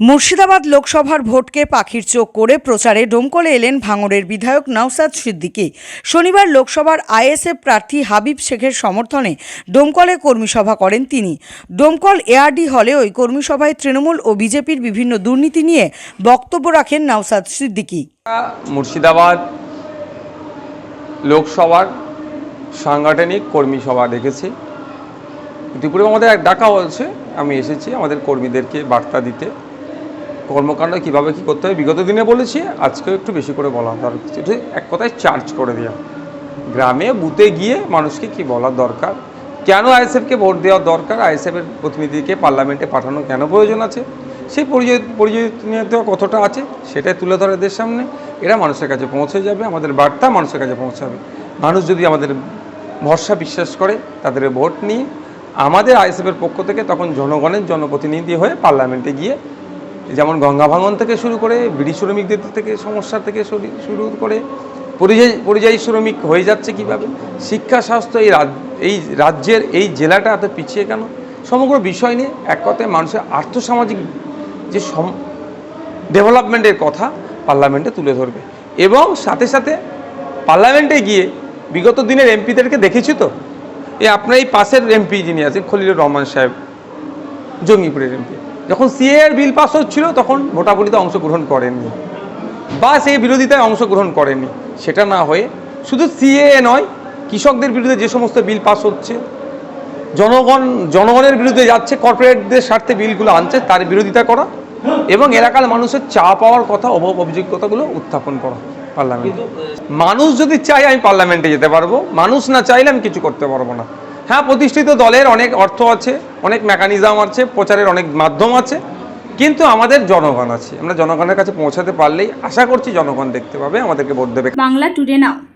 মুর্শিদাবাদ লোকসভার ভোটকে পাখির চোখ করে প্রচারে ডোমকলে এলেন ভাঙড়ের বিধায়ক নওসাদ সিদ্দিকী। শনিবার লোকসভার আইএসএফ প্রার্থী হাবিব শেখের সমর্থনে ডোমকলে কর্মীসভা করেন তিনি। ডোমকল এআরডি হলে ওই কর্মী সভায় তৃণমূল ও বিজেপির বিভিন্ন দুর্নীতি নিয়ে বক্তব্য রাখেন নওসাদ সিদ্দিকী। মুর্শিদাবাদ লোকসভার সাংগঠনিক কর্মীসভা দেখেছি। দুপুরে আমাদের এক ডাকা হয়েছে আমি এসেছি আমাদের কর্মীদেরকে বার্তা দিতে। কর্মকাণ্ড কীভাবে কী করতে হবে, বিগত দিনে বলেছি, আজকেও একটু বেশি করে বলা দরকার। এক কথায় চার্জ করে দেওয়া গ্রামে, বুথে গিয়ে মানুষকে কি বলার দরকার? কেন আইএসএফকে ভোট দেওয়ার দরকার? আইএসএফের প্রতিনিধিকে পার্লামেন্টে পাঠানো কেন প্রয়োজন আছে? সেই পরিচয় কতটা আছে, সেটাই তুলে ধরে এদের সামনে। এরা মানুষের কাছে পৌঁছে যাবে, আমাদের বার্তা মানুষের কাছে পৌঁছাবে। মানুষ যদি আমাদের ভরসা বিশ্বাস করে, তাদের ভোট নিয়ে আমাদের আইএসএফের পক্ষ থেকে তখন জনগণের জনপ্রতিনিধি হয়ে পার্লামেন্টে গিয়ে যেমন গঙ্গা ভাঙন থেকে শুরু করে বিড়ি শ্রমিকদের থেকে সমস্যা থেকে শুরু- করে পরিযায়ী পরিযায়ী শ্রমিক হয়ে যাচ্ছে কীভাবে? শিক্ষা, স্বাস্থ্য এই এই রাজ্যের এই জেলাটা এত পিছিয়ে কেন? সমগ্র বিষয় নিয়ে এক কথায় মানুষের আর্থসামাজিক যে সম ডেভেলপমেন্টের কথা পার্লামেন্টে তুলে ধরবে। এবং সাথে সাথে পার্লামেন্টে গিয়ে বিগত দিনের এমপিদেরকে দেখেছি তো? এই আপনার এই পাশের এমপি যিনি আছেন, খলিলুর রহমান সাহেব, জঙ্গিপুরের এমপি। যখন সিএর বিল পাস হচ্ছিল তখন ভোটাভুটিতে অংশগ্রহণ করেননি। বা সেই বিরোধিতায় অংশগ্রহণ করেননি। সেটা না হয়ে শুধু সিএ নয় কৃষকদের বিরুদ্ধে যে সমস্ত বিল পাস হচ্ছে জনগণ জনগণের বিরুদ্ধে যাচ্ছে কর্পোরেটদের স্বার্থে বিলগুলো আনছে তার বিরোধিতা করা এবং এলাকার মানুষের চা পাওয়ার কথা অভাব অভিযোগতাগুলো উত্থাপন করা পার্লামেন্টে। মানুষ যদি চায় আমি পার্লামেন্টে যেতে পারব মানুষ না চাইলে আমি কিছু করতে পারব না। হ্যাঁ প্রতিষ্ঠিত দলের অনেক অর্থ আছে, অনেক মেকানিজম আছে, প্রচারের অনেক মাধ্যম আছে, কিন্তু আমাদের জনগণ আছে। আমরা জনগণের কাছে পৌঁছাতে পারলেই আশা করছি জনগণ দেখতে পাবে, আমাদেরকে ভোট দেবে। বাংলা টুডে নাও